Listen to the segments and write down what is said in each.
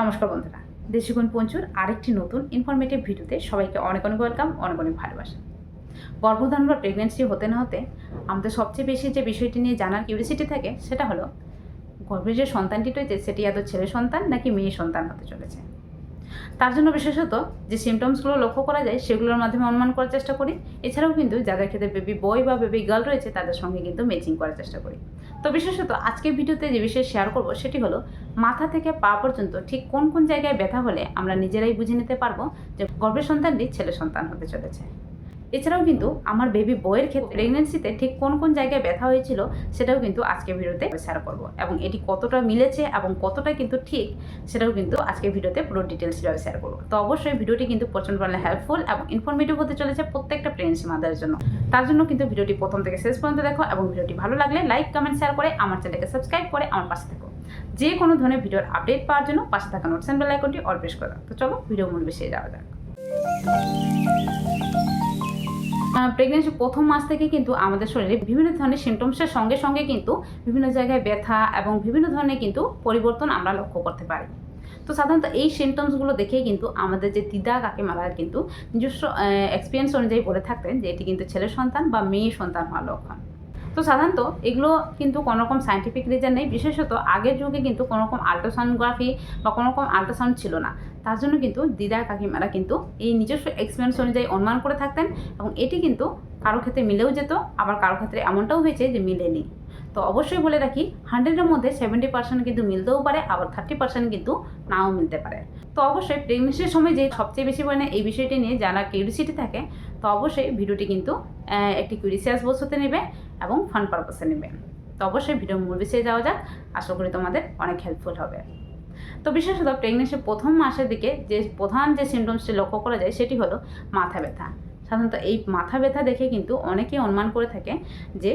নমস্কার বন্ধুরা, দেশিগুণ পঞ্চুর আরেকটি নতুন ইনফরমেটিভ ভিডিওতে সবাইকে অনেক অনেক ওয়েলকাম অনেক অনেক ভালোবাসা। গর্ভধারণ বা প্রেগনেন্সি হতে না হতে আমাদের সবচেয়ে বেশি যে বিষয়টি নিয়ে জানার কিউরিসিটি থাকে, সেটা হলো, গর্ভের যে সন্তানটি রয়েছে, সেটি এত ছেলে সন্তান নাকি মেয়ে সন্তান হতে চলেছে? তার জন্য বিশেষত যে সিমটমসগুলো লক্ষ্য করা যায়, সেগুলোর মাধ্যমে অনুমান করার চেষ্টা করি। এছাড়াও কিন্তু যাদের ক্ষেত্রে বেবি বয় বা বেবি গার্ল রয়েছে, তাদের সঙ্গে কিন্তু ম্যাচিং করার চেষ্টা করি। তো বিশেষত আজকের ভিডিওতে যে বিষয়ে শেয়ার করব, সেটি হলো মাথা থেকে পা পর্যন্ত ঠিক কোন কোন জায়গায় ব্যথা হলে আমরা নিজেরাই বুঝে নিতে পারব যে গর্ভের সন্তানটি ছেলে সন্তান হতে চলেছে। এছাড়াও কিন্তু আমার বেবি বইয়ের ক্ষেত্রে প্রেগনেন্সিতে ঠিক কোন কোন জায়গায় ব্যথা হয়েছিল সেটাও কিন্তু আজকে ভিডিওতে শেয়ার করব। এবং এটি কতটা মিলেছে এবং কতটা কিন্তু ঠিক সেটাও কিন্তু আজকে ভিডিওতে পুরো ডিটেলস শেয়ার করব। তো অবশ্যই ভিডিওটি কিন্তু প্রচণ্ড পরিমাণে হেল্পফুল এবং ইনফরমেটিভ হতে চলেছে প্রত্যেকটা প্রেগনেন্সি মাদারের জন্য। তার জন্য কিন্তু ভিডিওটি প্রথম থেকে শেষ পর্যন্ত দেখো এবং ভিডিওটি ভালো লাগলে লাইক কমেন্ট শেয়ার করে আমার চ্যানেলকে সাবস্ক্রাইব করে আমার পাশে থাকো। যে কোনো ধরনের ভিডিওর আপডেট পাওয়ার জন্য পাশে থাকা নোটস বেল আইকনটি অল প্রেস করে। তো চলো ভিডিও মূল বেশি যাওয়া যাক। প্রেগনেন্সি প্রথম মাস থেকে কিন্তু আমাদের শরীরে বিভিন্ন ধরনের সিমটমসের সঙ্গে সঙ্গে কিন্তু বিভিন্ন জায়গায় ব্যথা এবং বিভিন্ন ধরনের কিন্তু পরিবর্তন আমরা লক্ষ্য করতে পারি। তো সাধারণত এই সিমটমসগুলো দেখেই কিন্তু আমাদের যে দিদা কাকিমারা কিন্তু নিজস্ব এক্সপিরিয়েন্স অনুযায়ী বলে থাকতেন যে এটি কিন্তু ছেলে সন্তান বা মেয়ে সন্তান হওয়ার লক্ষণ। তো সাধারণত এগুলো কিন্তু কোনো রকম সায়েন্টিফিক রিজন নেই, বিশেষত আগের যুগে কিন্তু কোনো রকম আল্ট্রাসাউন্ডগ্রাফি বা কোনো রকম আল্ট্রাসাউন্ড ছিল না। তার জন্য কিন্তু দিদা কাকিমারা কিন্তু এই নিজস্ব এক্সপিরিয়েন্স অনুযায়ী অনুমান করে থাকতেন এবং এটি কিন্তু কারও ক্ষেত্রে মিলেও যেত, আবার কারও ক্ষেত্রে এমনটাও হয়েছে যে মিলেনি। তো অবশ্যই বলে রাখি হান্ড্রেডের মধ্যে সেভেন্টি পার্সেন্ট কিন্তু মিলতেও পারে, আবার থার্টি পার্সেন্ট কিন্তু নাও মিলতে পারে। তো অবশ্যই প্রেগনেন্সির সময় যে সবচেয়ে বেশি পরিমাণে এই বিষয়টি নিয়ে যারা কিউরিসিটি থাকে, তো অবশ্যই ভিডিওটি কিন্তু একটি কিউরিসিয়াস বোস হতে নেবে। এবং ফান পারপাসে নেবে। তো অবশ্যই ভিডিও মূল বিষয়ে যাওয়া যাক। আশা করি তোমাদের অনেক হেল্পফুল হবে। তো বিশেষত প্রেগনেন্সির প্রথম মাসের দিকে যে প্রধান যে সিমটমসটি লক্ষ্য করা যায় সেটি হলো মাথা ব্যথা। সাধারণত এই মাথা ব্যথা দেখে কিন্তু অনেকেই অনুমান করে থাকে যে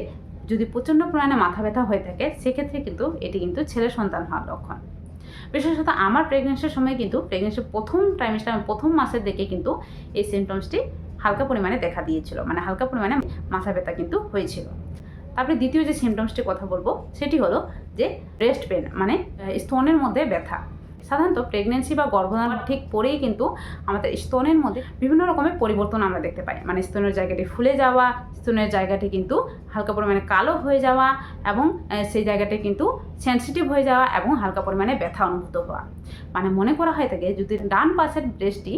যদি প্রচণ্ড পরিমাণে মাথা ব্যথা হয়ে থাকে, সেক্ষেত্রে কিন্তু এটি কিন্তু ছেলে সন্তান হওয়ার লক্ষণ। বিশেষত আমার প্রেগনেন্সির সময় কিন্তু প্রেগনেন্সির প্রথম ট্রাইমিস্টার প্রথম মাসের দিকে কিন্তু এই সিমটমসটি হালকা পরিমাণে দেখা দিয়েছিল। মানে হালকা পরিমাণে মাথা ব্যথা কিন্তু হয়েছিল। তারপরে দ্বিতীয় যে সিমটমসটির কথা বলব, সেটি হলো যে ব্রেস্ট পেন মানে স্তনের মধ্যে ব্যথা। সাধারণত প্রেগনেন্সি বা গর্ভধারণ ঠিক পরেই কিন্তু আমাদের স্তনের মধ্যে বিভিন্ন রকমের পরিবর্তন আমরা দেখতে পাই। মানে স্তনের জায়গাটি ফুলে যাওয়া, স্তনের জায়গাটি কিন্তু হালকা পরিমাণে কালো হয়ে যাওয়া এবং সেই জায়গাটি কিন্তু সেন্সিটিভ হয়ে যাওয়া এবং হালকা পরিমাণে ব্যথা অনুভূত হওয়া। মানে মনে করা হয় থাকে, যদি ডান পাশের ব্রেস্টটি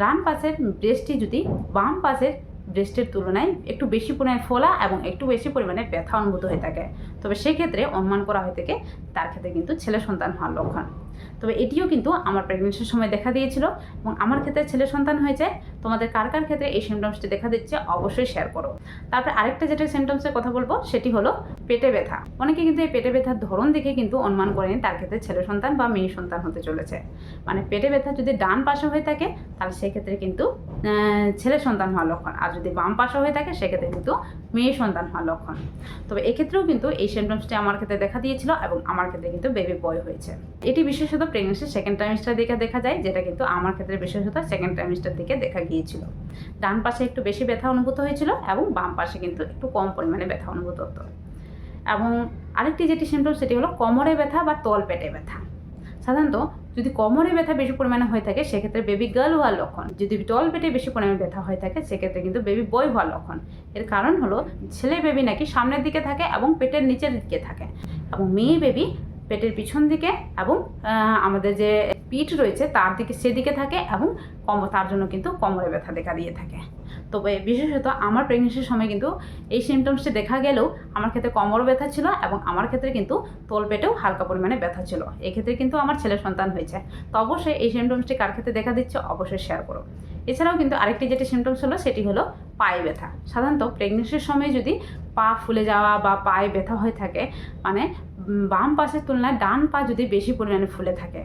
ডান পাশের ব্রেস্টটি যদি বাম পাশের ব্রেস্টের তুলনায় একটু বেশি পরিমাণে ফোলা এবং একটু বেশি পরিমাণে ব্যথা অনুভূত হয়ে থাকে। তবে সেক্ষেত্রে অনুমান করা হয়ে থাকে, তার ক্ষেত্রে কিন্তু ছেলে সন্তান হওয়ার লক্ষণ। তবে এটিও কিন্তু আমার প্রেগনেন্সির সময় দেখা দিয়েছিল এবং আমার ক্ষেত্রে ছেলে সন্তান হয়েছে। তোমাদের কার কার ক্ষেত্রে এই সিমটমসটি দেখা দিচ্ছে অবশ্যই শেয়ার করো। তারপরে আরেকটা যেটা সিমটমসের কথা বলব, সেটি হলো পেটে ব্যথা। অনেকে কিন্তু এই পেটে ব্যথার ধরন দেখে কিন্তু অনুমান করেনি তার ক্ষেত্রে ছেলে সন্তান বা মেয়ে সন্তান হতে চলেছে। মানে পেটে ব্যথা যদি ডান পাশে হয়ে থাকে, তাহলে সেক্ষেত্রে কিন্তু ছেলে সন্তান হওয়ার লক্ষণ। আর যদি বাম পাশে হয়ে থাকে, সেক্ষেত্রে কিন্তু মেয়ে সন্তান হওয়ার লক্ষণ। তবে এক্ষেত্রেও কিন্তু এই সিমটমসটি আমার ক্ষেত্রে দেখা দিয়েছিল এবং আমার ক্ষেত্রে কিন্তু বেবি বয় হয়েছে। এটি বিশেষত প্রেগনেন্সির সেকেন্ড টাইমিস্টার দিকে দেখা যায়, যেটা কিন্তু আমার ক্ষেত্রে বিশেষত সেকেন্ড টাইমিস্টার দিকে দেখা গিয়েছিল। ডান পাশে একটু বেশি ব্যথা অনুভূত হয়েছিল এবং বাম পাশে কিন্তু একটু কম পরিমাণে ব্যথা অনুভূত হতো। এবং আরেকটি যেটি সিমটম সেটি হলো কোমরে ব্যথা বা তল পেটে ব্যথা। সাধারণত যদি কোমরে ব্যথা বেশি পরিমাণে হয়ে থাকে, সেক্ষেত্রে বেবি গার্ল হওয়ার লক্ষণ। যদি টল পেটে বেশি পরিমাণে ব্যথা হয়ে থাকে, সেক্ষেত্রে কিন্তু বেবি বয় হওয়ার লক্ষণ। এর কারণ হলো, ছেলে বেবি নাকি সামনের দিকে থাকে এবং পেটের নিচের দিকে থাকে। এবং মেয়ে বেবি পেটের পিছন দিকে এবং আমাদের যে পিঠ রয়েছে, তার দিকে সেদিকে থাকে এবং কম তার জন্য কিন্তু কোমরে ব্যথা দেখা দিয়ে থাকে। তবে বিশেষত আমার প্রেগনেন্সির সময় কিন্তু এই সিমটমসটি দেখা গেলেও আমার ক্ষেত্রে কোমর ব্যথা ছিল এবং আমার ক্ষেত্রে কিন্তু তোল পেটেও হালকা পরিমাণে ব্যথা ছিল। এক্ষেত্রে কিন্তু আমার ছেলে সন্তান হয়েছে। তো অবশ্যই এই সিমটমসটি কার ক্ষেত্রে দেখা দিচ্ছে অবশ্যই শেয়ার করো। এছাড়াও কিন্তু আরেকটি যেটি সিমটমস হলো সেটি হলো পায়ে ব্যথা। সাধারণত প্রেগনেন্সির সময় যদি পা ফুলে যাওয়া বা পায়ে ব্যথা হয়ে থাকে মানে বাম পাশের তুলনায় ডান পা যদি বেশি পরিমাণে ফুলে থাকে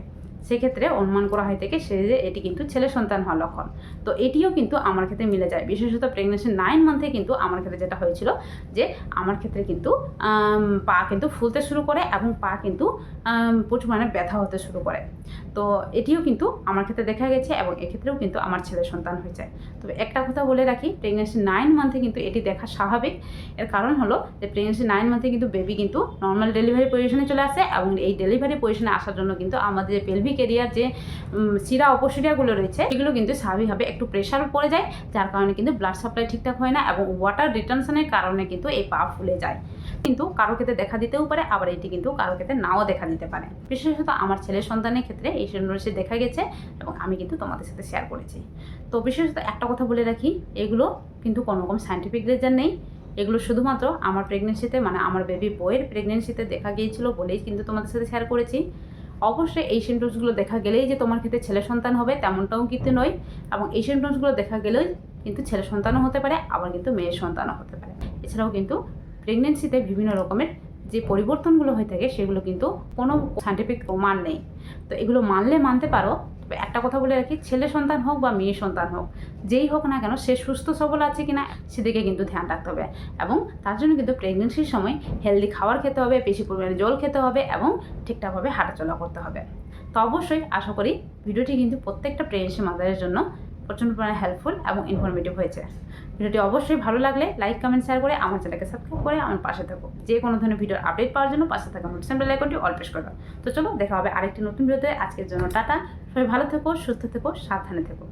সেক্ষেত্রে অনুমান করা হয় থেকে সে যে এটি কিন্তু ছেলে সন্তান হওয়ার লক্ষণ। তো এটিও কিন্তু আমার ক্ষেত্রে মিলে যায়। বিশেষত প্রেগনেন্সি নাইন মান্থে কিন্তু আমার ক্ষেত্রে যেটা হয়েছিল যে আমার ক্ষেত্রে কিন্তু পা কিন্তু ফুলতে শুরু করে এবং পা কিন্তু প্রচুর মানে ব্যথা হতে শুরু করে। তো এটিও কিন্তু আমার ক্ষেত্রে দেখা গেছে এবং এক্ষেত্রেও কিন্তু আমার ছেলে সন্তান হয়েছে তবে একটা কথা বলে রাখি প্রেগনেন্সি নাইন মান্থে কিন্তু এটি দেখা স্বাভাবিক। এর কারণ হলো যে প্রেগনেন্সি নাইন মান্থে কিন্তু বেবি কিন্তু নর্মাল ডেলিভারি পজিশনে চলে আসে এবং এই ডেলিভারি পজিশনে আসার জন্য কিন্তু আমাদের যে পেলভি পেলভিক এরিয়ার যে শিরা অপশিরাগুলো রয়েছে এগুলো কিন্তু স্বাভাবিকভাবে একটু প্রেশার পড়ে যায়, যার কারণে কিন্তু ব্লাড সাপ্লাই ঠিকঠাক হয় না এবং ওয়াটার রিটেনশনের কারণে কিন্তু এই পা ফুলে যায়। কিন্তু কারও ক্ষেত্রে দেখা দিতেও পারে, আবার এটি কিন্তু কারও ক্ষেত্রে নাও দেখা দিতে পারে। বিশেষত আমার ছেলের সন্তানের ক্ষেত্রে এই সিন্ড্রোমটি দেখা গেছে এবং আমি কিন্তু তোমাদের সাথে শেয়ার করেছি। তো বিশেষত একটা কথা বলে রাখি, এগুলো কিন্তু কোনো রকম সায়েন্টিফিক রিজন নেই। এগুলো শুধুমাত্র আমার প্রেগনেন্সিতে মানে আমার বেবি বইয়ের প্রেগনেন্সিতে দেখা গিয়েছিল বলেই কিন্তু তোমাদের সাথে শেয়ার করেছি। অবশ্যই এই সিমটমসগুলো দেখা গেলেই যে তোমার ক্ষেত্রে ছেলে সন্তান হবে তেমনটাও কিন্তু নয়। এবং এই সিমটমসগুলো দেখা গেলেই কিন্তু ছেলে সন্তানও হতে পারে, আবার কিন্তু মেয়ের সন্তানও হতে পারে। এছাড়াও কিন্তু প্রেগনেন্সিতে বিভিন্ন রকমের যে পরিবর্তনগুলো হয়ে থাকে, সেগুলো কিন্তু কোনো সাইন্টিফিক প্রমাণ নেই। তো এগুলো মানলে মানতে পারো একটা কথা বলে রাখি, ছেলে সন্তান হোক বা মেয়ে সন্তান হোক, যেই হোক না কেন সে সুস্থ সবল আছে কিনা সেদিকে কিন্তু ধ্যান রাখতে হবে। এবং তার জন্য কিন্তু প্রেগনেন্সির সময় হেলদি খাবার খেতে হবে, বেশি পরিমাণে জল খেতে হবে এবং ঠিকঠাকভাবে হাঁটাচলা করতে হবে। তো অবশ্যই আশা করি ভিডিওটি কিন্তু প্রত্যেকটা প্রেগনেন্সি মাদারের জন্য প্রচণ্ড পরিমাণে হেল্পফুল এবং ইনফরমেটিভ হয়েছে। ভিডিওটি অবশ্যই ভালো লাগলে লাইক কমেন্ট শেয়ার করে আমার চ্যানেলকে সাবস্ক্রাইব করে আমার পাশে থাকো। যে কোনো ধরনের ভিডিওর আপডেট পাওয়ার জন্য পাশে থাকা নোটিফিকেশন বেল আইকনটি অল তো চলো, দেখা হবে আরেকটি নতুন ভিডিওতে। আজকের জন্য টাটা। সবাই ভালো থেকো, সুস্থ থেকো, সাবধানে থেকো।